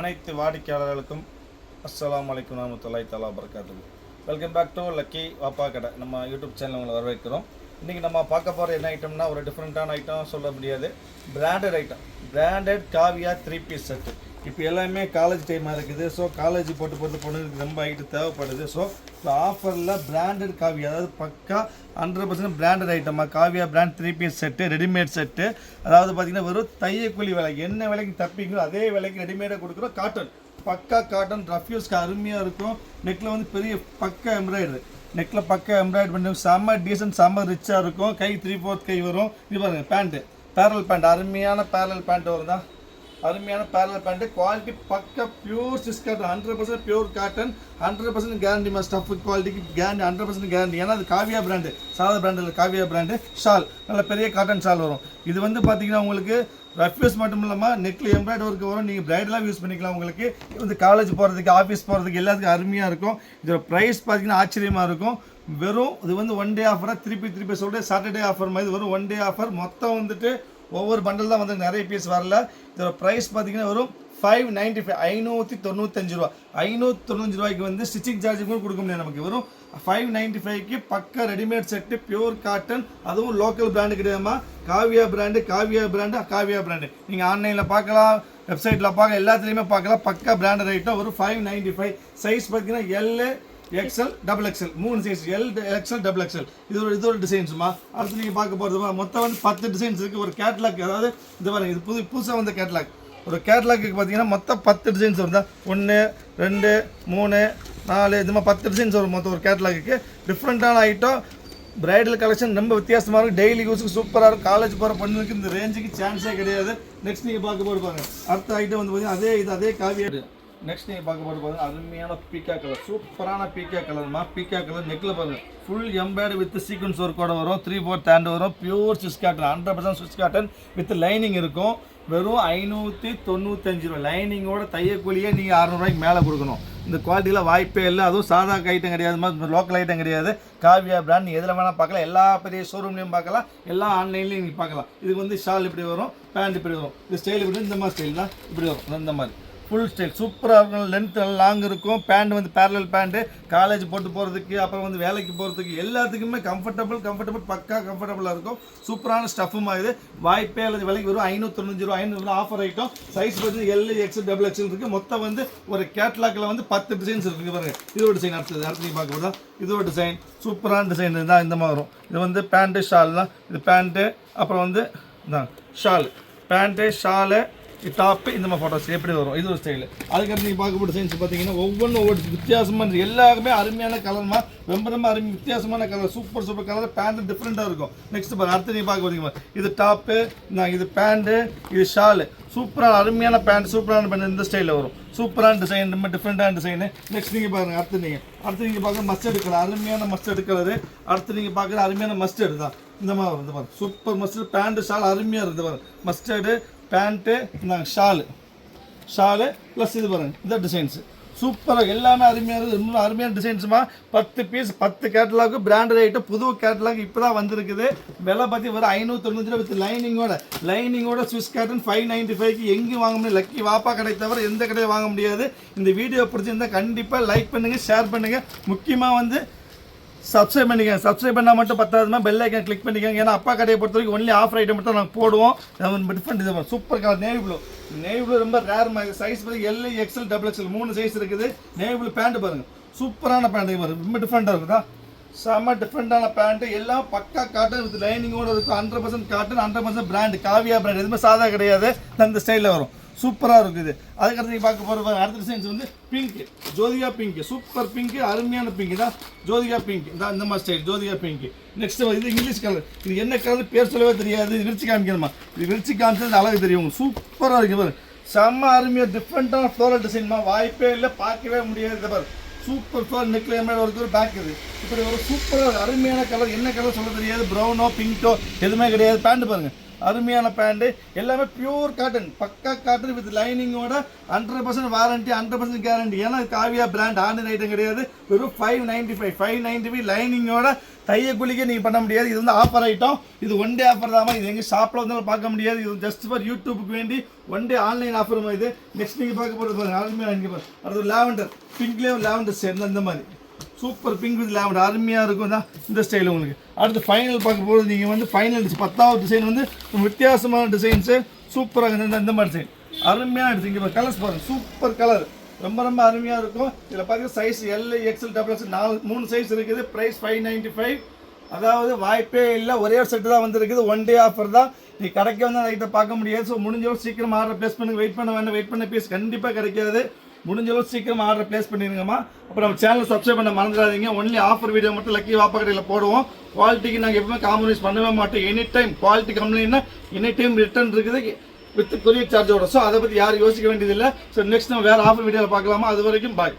அனைத்து வாடிக்கையாளர்களுக்கும் அஸ்லாம் வலைக்கம் வரமத்துல்லாஹி தலா பரகாத்து welcome back to Lucky Vappa கடை நம்ம யூடியூப் சேனல் உங்களை வரவேற்கிறோம். இன்றைக்கி நம்ம பார்க்க போகிற என்ன ஐட்டம்னா ஒரு டிஃப்ரெண்ட்டான ஐட்டம் சொல்ல முடியாது. Branded item branded Kaviya three piece set இப்போ எல்லாமே காலேஜ் டைமாக இருக்குது. ஸோ காலேஜ் போட்டு போட்டு பொண்ணுங்களுக்கு ரொம்ப ஐட்டு தேவைப்படுது. ஸோ இப்போ ஆஃபரில் பிராண்டட் காவியா அதாவது பக்கா ஹண்ட்ரட் பர்சன்ட் பிராண்டட் ஐட்டமாக Kaviya brand three piece set readymade set அதாவது பார்த்தீங்கன்னா வெறும் தையக்கூலி விலை என்ன விலைக்கு தப்பிங்களோ அதே விலைக்கு ரெடிமேடாக கொடுக்குறோம். காட்டன் பக்கா காட்டன் ரஃப்யூஸ்க்கு அருமையாக இருக்கும். நெக்கில் வந்து பெரிய பக்கா எம்ப்ராய்டரி நெக்கில் பக்கா எம்ப்ராய்டரி பண்ணி செம்ம டீசன்ட் செம்ம ரிச்சாக இருக்கும். கை த்ரீ ஃபோர்த் கை வரும். இது பாருங்கள் பேண்ட்டு பேரல் பேண்ட் அருமையான பேரல் பேண்ட் வருதா அருமையான பேரல் பேண்ட் குவாலிட்டி பக்க pure Swiss cotton hundred percent pure cotton hundred percent guarantee மா ஸ்டஃப் குவாலிட்டிக்கு கேரண்டி ஹண்ட்ரட் பர்சன்ட் கேரண்டி ஏன்னா அது காவியா பிராண்டு சாதா பிராண்டில் காவியா பிராண்டு ஷால் நல்ல பெரிய காட்டன் ஷால் வரும். இது வந்து பார்த்தீங்கன்னா உங்களுக்கு ரஃப்யூஸ் மட்டும் இல்லாமல் நெக்கில் எம்ப்ராய்டரி ஒர்க் வரும். நீங்கள் பிரைடலாக யூஸ் பண்ணிக்கலாம் உங்களுக்கு. வந்து காலேஜ் போகிறதுக்கு ஆஃபீஸ் போகிறதுக்கு எல்லாத்துக்கும் அருமையாக இருக்கும். இதோட ப்ரைஸ் பார்த்தீங்கன்னா ஆச்சரியமாக இருக்கும். வெறும் இது வந்து ஒன் டே ஆஃபராக திருப்பி திருப்பி சொல்லிட்டு சாட்டர்டே ஆஃபர் மாதிரி வரும் ஒன் டே ஆஃபர் மொத்தம் வந்துட்டு ஒவ்வொரு பண்டல் தான் வந்து நிறைய பீஸ் வரல. இதோட ப்ரைஸ் பார்த்தீங்கன்னா வரும் ஃபைவ் நைன்டி ஃபைவ் ஐநூற்றி தொண்ணூத்தஞ்சு ரூபா. ஐநூற்றி தொண்ணூத்தஞ்சு ரூபாய்க்கு வந்து ஸ்டிச்சிங் சார்ஜ் கூட கொடுக்க முடியாது நமக்கு. வரும் ஃபைவ் நைன்டி ஃபைவ்க்கு பக்க ரெடிமேட் செட்டு பியூர் காட்டன் அதுவும் local brand கிடையாதுமா? Kaviya brand Kaviya brand Kaviya brand நீங்கள் ஆன்லைனில் பார்க்கலாம் வெப்சைட்டில் பார்க்க எல்லாத்துலேயுமே பார்க்கலாம். பக்கா பிராண்டட் ஐட்டம் ஒரு ஃபைவ் நைன்டி ஃபைவ் சைஸ் பார்த்தீங்கன்னா எல்லு எக்ஸ்எல் டபுள் எக்ஸ்எல் மூணு size L XL double XL இது ஒரு இது ஒரு டிசைன்ஸுமா அடுத்து நீங்கள் பார்க்க போகிறதுமா மொத்தம் வந்து பத்து டிசைன்ஸ் இருக்குது ஒரு கேட்லாக் அதாவது இது பாருங்க இது புது புதுசாக வந்த கேட்லாக் ஒரு கேட்லாக்கு பார்த்தீங்கன்னா மொத்தம் பத்து டிசைன்ஸ் வருதா? ஒன்று ரெண்டு மூணு நாலு இது மாதிரி பத்து டிசைன்ஸ் வரும் மொத்தம் ஒரு கேட்லாக்கு டிஃப்ரெண்ட்டான ஐட்டம் பிரைடல் கலெக்ஷன் ரொம்ப வித்தியாசமாக இருக்கும். டெய்லி யூஸுக்கு சூப்பராக இருக்கும். காலேஜ் போகிற பொண்ணுக்கு இந்த ரேஞ்சுக்கு சான்ஸே கிடையாது. நெக்ஸ்ட் நீங்கள் பார்க்க போது அடுத்த ஐட்டம் வந்து பார்த்தீங்கன்னா அதே இது அதே காவியா. நெக்ஸ்ட் நீங்கள் பார்க்க போகிறது பாருங்க. அருமையான பீக்கா கலர் சூப்பரான பீக்கா கலர்மா பீக்கா கலர் நெக்கில் பாருங்கள் ஃபுல் எம்பேர்டு வித் சீக்வன்ஸ் ஒர்க்கோட வரும். த்ரீ ஃபோர் தேண்ட் வரும். Pure Swiss cotton hundred percent Swiss cotton with lining இருக்கும். வெறும் ஐநூற்றி தொண்ணூத்தஞ்சு ரூபா லைனிங்கோட தையக்கூலியே நீங்கள் அறநூறுவாய்க்கு மேலே கொடுக்கணும். இந்த குவாலிட்டியில் வாய்ப்பே இல்லை. அதுவும் சாதா ஐட்டம் கிடையாது. மாதிரி லோக்கல் ஐட்டம் கிடையாது. காவியா பிராண்ட் நீங்கள் எதில் வேணால் பார்க்கலாம். எல்லா பெரிய ஷோரூம்லேயும் பார்க்கலாம். எல்லா ஆன்லைன்லேயும் நீங்கள் பார்க்கலாம். இதுக்கு வந்து ஷால் இப்படி வரும் பேண்ட் இப்படி வரும். இது ஸ்டைல் இப்படி இந்த மாதிரி ஸ்டைல் தான் இப்படி வரும். இந்த மாதிரி. ஃபுல் ஸ்டைல் சூப்பராக இருக்கும் லென்த் லாங் இருக்கும். பேண்ட் வந்து பேரலல் பேண்ட்டு காலேஜ் போட்டு போகிறதுக்கு அப்புறம் வந்து வேலைக்கு போகிறதுக்கு எல்லாத்துக்குமே கம்ஃபர்டபுள் கம்ஃபர்டபுள் பக்கா கம்ஃபர்டபுளாக இருக்கும். சூப்பரான ஸ்டஃப்புமா ஆகுது. வாய்ப்பே அல்லது விலைக்கு வரும் ஐநூற்றொண்ணூஞ்சு ரூபா ஐநூறு ஆஃபர் ஐட்டம் சைஸ் வந்து எல் எக்ஸ் டபுள் எக்ஸ்எல் இருக்குது மொத்தம் வந்து ஒரு கேட்லாக்கில் வந்து பத்து டிசைன்ஸ் இருக்குது பாருங்க. இது ஒரு டிசைன் அடுத்தது. அடுத்து நீங்கள் பார்க்க போதும் இது ஒரு டிசைன் சூப்பரான டிசைன் தான் இந்த மாதிரி வரும். இது வந்து பேண்ட்டு ஷால் தான். இது பேண்ட்டு அப்புறம் வந்து இதான் ஷால் பேண்ட்டு ஷாலு டாப்பு இந்த மாதிரி ஃபோட்டோஸ் எப்படி வரும்? இது ஒரு ஸ்டைலு அதுக்கடுத்து நீங்கள் பார்க்க போகிற சைன்ஸ் பார்த்தீங்கன்னா ஒவ்வொன்றும் ஒவ்வொரு வித்தியாசமாக இருந்துச்சு எல்லாருமே அருமையான கலர்மா ரொம்ப ரொம்ப அருமை வித்தியாசமான colour super super colour pant டிஃப்ரெண்ட்டாக இருக்கும். நெக்ஸ்ட் பாரு அடுத்து நீங்கள் பார்க்க போறீங்க இது டாப்பு இது பேண்ட்டு இது ஷாலு சூப்பரான அருமையான பேண்ட் சூப்பரான பேண்ட் இந்த ஸ்டைலில் வரும். சூப்பரான டிசைன் ரொம்ப டிஃப்ரெண்ட்டான டிசைனு நெக்ஸ்ட் நீங்கள் பாருங்கள் அடுத்து நீங்கள் அடுத்து நீங்கள் பார்க்குற மஸ்டர்டு கலர் அருமையான மஸ்டர்டு கலரு அடுத்து நீங்கள் பார்க்குற அருமையான மஸ்டர்டு தான். இந்த மாதிரி வரும், இந்த மாதிரி. சூப்பர் மஸ்டர்டு பேண்ட்டு ஷால் அருமையாக இருந்து பாருங்க மஸ்டர்டு பேண்ட்டு நாங்கள் ஷாலு. ஷாலு ப்ளஸ் இது பாருங்க இந்த டிசைன்ஸு சூப்பராக எல்லாமே அருமையாக இருக்குது. இன்னும் அருமையான டிசைன்ஸுமா பத்து பீஸ் பத்து கேட்டலாக்கு பிராண்டட் ஐட்டம் புது கேட்டலாக் இப்போ தான் வந்திருக்குது. விலை பற்றி வர ஐநூற்றி ரூபா வித் லைனிங்கோட லைனிங்கோட ஸ்விஸ் கேட்டன் ஃபைவ் நைன்ட்டி ஃபைவ்க்கு எங்கேயும் வாங்க முடியும் லக்கி வாப்பா கடை தவிர எந்த கடையும் வாங்க முடியாது. இந்த வீடியோ பிடிச்சிருந்தா கண்டிப்பாக லைக் பண்ணுங்கள் ஷேர் பண்ணுங்கள் முக்கியமாக வந்து சப்ஸ்கிரைப் பண்ணிக்கங்க. சப்ஸ்கிரைப் பண்ணால் மட்டும் பத்தாதுமா பெல் ஐக்கன் கிளிக் பண்ணிக்கோங்க. ஏன்னா அப்பா கடையை பொறுத்த வரைக்கும் ஒன்லி ஆஃபர் ஐட்டம் மட்டும் நாங்கள் போடுவோம். டிஃப்ரெண்ட் இது super colour navy blue navy blue ரொம்ப ரேர் சைஸ் பார்த்து எல் எக்ஸ்எல் டபுள் எக்ஸ்எல் மூணு சைஸ் இருக்குது. நேவி ப்ளூ பேண்ட் பாருங்கள் சூப்பரான பேண்ட் பாருங்க. ரொம்ப டிஃப்ரெண்ட்டாக இருக்குதா? செம்ம டிஃப்ரெண்ட்டான பேண்ட்டு எல்லாம் பக்கா காட்டன் வித் லைனிங்கோட இருக்கும். Hundred percent cotton hundred percent brand Kavya brand எதுவுமே சாதா கிடையாது. அந்த ஸ்டைலில் வரும். சூப்பராக இருக்குது. அதுக்கடுத்து நீங்கள் பார்க்க போகிற அடுத்த டிசைன்ஸ் வந்து pink Jyothika pink super pink அருமையான பிங்க் தான் ஜோதிகா பிங்க் இந்த இந்த மாதிரி ஸ்டைல் ஜோதிகா பிங்க் நெக்ஸ்ட் இது இங்கிலீஷ் கலர் இது என்ன கலர் பேர் சொல்லவே தெரியாது. இது விரிச்சு காமிக்கணுமா? இது விரிச்சு காமிச்சது அழகு தெரியும். சூப்பராக இருக்குது பாரு செம்ம அருமையாக டிஃப்ரெண்ட்டான ஃப்ளோரல் டிசைன்மா வாய்ப்பே இல்லை பார்க்கவே முடியாது. பாரு சூப்பர் ஃபோர் நெக்ல எம்எல் ஒரு பேக் இது. இப்படி ஒரு சூப்பராக அருமையான கலர் என்ன கலர் சொல்ல தெரியாது. ப்ரௌனோ பிங்க்கோ எதுவுமே கிடையாது. பேண்ட் பாருங்கள் அருமையான பேண்ட்டு எல்லாமே பியூர் காட்டன் பக்கா cotton with லைனிங்கோட hundred percent warranty hundred percent guarantee ஏன்னா காவியா பிராண்ட் ஆன்லைன் ஐட்டம் கிடையாது. வெறும் five ninety five five ninety five லைனிங்கோட தைய குளிக்க நீங்கள் பண்ண முடியாது. இது வந்து ஆஃபர் ஐட்டம் இது ஒன் டே ஆஃபர் தான் இது எங்கள் ஷாப்பில் வந்தாலும் பார்க்க முடியாது. இது ஜஸ்ட் ஃபார் யூடியூப்புக்கு வேண்டி ஒன் டே ஆன்லைன் ஆஃபர் இது. நெக்ஸ்ட் நீங்கள் பார்க்க போகிறது பாருங்கள் அருமையாக இங்கே பாருங்க. அடுத்து லாவெண்டர் பிங்க்லேயே லாவெண்டர் சேர்ந்து அந்த மாதிரி. சூப்பர் பிங்க் வித் லாவெண்டர் அருமையாக இருக்கும். தான் இந்த ஸ்டைல் உங்களுக்கு. அடுத்து ஃபைனல் பார்க்க போகிறது நீங்கள் வந்து ஃபைனல் பத்தாவது டிசைன் வந்து வித்தியாசமான டிசைன்ஸு சூப்பராக இந்த இந்த மாதிரி டிசைன் அருமையாக டிசைன் இங்கே கலர்ஸ் பாருங்கள் சூப்பர் கலர் ரொம்ப ரொம்ப அருமையாக இருக்கும். இதில் பார்க்குற size L XL double X நாலு மூணு சைஸ் இருக்குது. ப்ரைஸ் ஃபைவ் நைன்ட்டி ஃபைவ் அதாவது வாய்ப்பே இல்லை. ஒரே ஒரு செட்டு தான் வந்திருக்குது. ஒன் டே ஆஃபர் தான். நீ கிடைக்க வந்து அதை பார்க்க முடியாது. ஸோ முடிஞ்சவரை சீக்கிரம் ஆர்டர் ப்ளேஸ் பண்ணுங்க. வெயிட் பண்ண வேண்டாம். வெயிட் பண்ண பீஸ் கண்டிப்பாக கிடைக்காது. முடிஞ்சளவு சீக்கிரம் ஆர்டர் பிளேஸ் பண்ணிடுங்கம்மா அப்புறம் நம்ம சேனல் சப்ஸ்கிரைப் பண்ண மறந்துடாதீங்க. ஒன்லி ஆஃபர் வீடியோ மட்டும் லக்கி வாப்பா கடையில் போடுவோம். குவாலிட்டிக்கு நாங்கள் எப்பவுமே காம்ப்ரமைஸ் பண்ணவே மாட்டோம். எனி டைம் குவாலிட்டி கம்ப்ளைண்ட்னா எனி டைம் ரிட்டர்ன் இருக்குது வித் கொரியர் சார்ஜோட ஸோ அதை பற்றி யாரும் யோசிக்க வேண்டியதில்லை. ஸோ நெக்ஸ்ட் நம்ம வேறு ஆஃபர் வீடியோவில் பார்க்கலாமா? அது வரைக்கும் பாய்